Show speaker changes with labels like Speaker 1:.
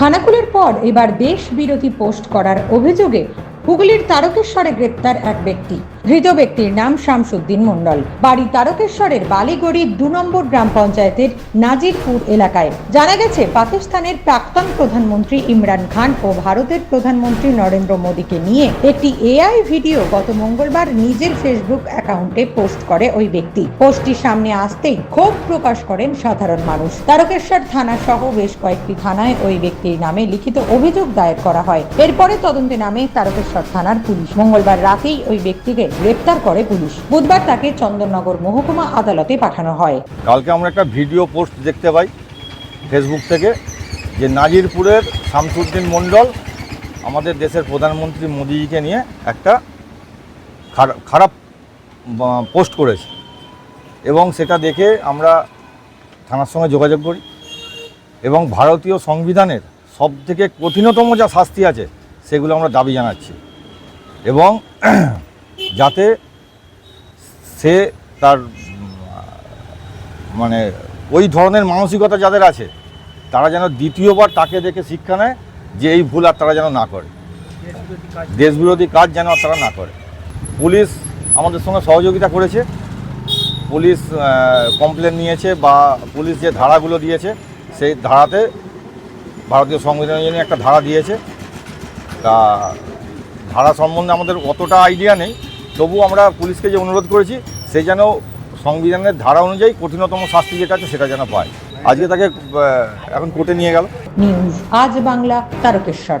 Speaker 1: খানাকুলের পর এবার দেশ বিরোধী পোস্ট করার অভিযোগে হুগলির তারকেশ্বরে গ্রেপ্তার এক ব্যক্তি। ধৃত ব্যক্তির নাম শামসুদ্দিন মণ্ডল। বাড়ি তারকেশ্বরের বালিগড়ির দু নম্বর গ্রাম পঞ্চায়েতের নাজিরপুর এলাকায়। জানা গেছে, পাকিস্তানের প্রাক্তন প্রধানমন্ত্রী ইমরান খান ও ভারতের প্রধানমন্ত্রী নরেন্দ্র মোদীকে নিয়ে একটি এআই ভিডিও গত মঙ্গলবার নিজের ফেসবুক অ্যাকাউন্টে পোস্ট করে ওই ব্যক্তি। পোস্টটি সামনে আসতেই ক্ষোভ প্রকাশ করেন সাধারণ মানুষ। তারকেশ্বর থানা সহ বেশ কয়েকটি থানায় ওই ব্যক্তির নামে লিখিত অভিযোগ দায়ের করা হয়। এরপরে তদন্তে নামে তারকেশ্বর থানার পুলিশ। মঙ্গলবার রাতেই ওই ব্যক্তিকে গ্রেপ্তার করে পুলিশ। বুধবার তাকে চন্দননগর মহকুমা আদালতে পাঠানো হয়।
Speaker 2: কালকে আমরা একটা ভিডিও পোস্ট দেখতে পাই ফেসবুক থেকে যে নাজিরপুরের শামসুদ্দিন মণ্ডল, আমাদের দেশের প্রধানমন্ত্রী মোদিজিকে নিয়ে একটা খারা- খারাপ পোস্ট করেছে। এবং সেটা দেখে আমরা থানার সঙ্গে যোগাযোগ করি। এবং ভারতীয় সংবিধানের সব থেকে কঠিনতম যা শাস্তি আছে, সেগুলো আমরা দাবি জানাচ্ছি। এবং যাতে সে তার মানে ওই ধরনের মানসিকতা যাদের আছে, তারা যেন দ্বিতীয়বার তাকে দেখে শিক্ষা নেয় যে এই ভুল আর তারা যেন না করে। দেশবিরোধী কাজ যেন আর তারা না করে। পুলিশ আমাদের সঙ্গে সহযোগিতা করেছে। পুলিশ কমপ্লেন নিয়েছে বা পুলিশ যে ধারাগুলো দিয়েছে, সেই ধারাতে ভারতীয় সংবিধানের জন্য একটা ধারা দিয়েছে। তা ধারা সম্বন্ধে আমাদের অতটা আইডিয়া নেই। তবু আমরা পুলিশকে যে অনুরোধ করেছি, সে যেন সংবিধানের ধারা অনুযায়ী কঠিনতম শাস্তি যেটা আছে সেটা যেন পায়। আজকে তাকে এখন কোর্টে নিয়ে গেল।
Speaker 1: নিউজ, আজ বাংলা, তারকেশ্বর।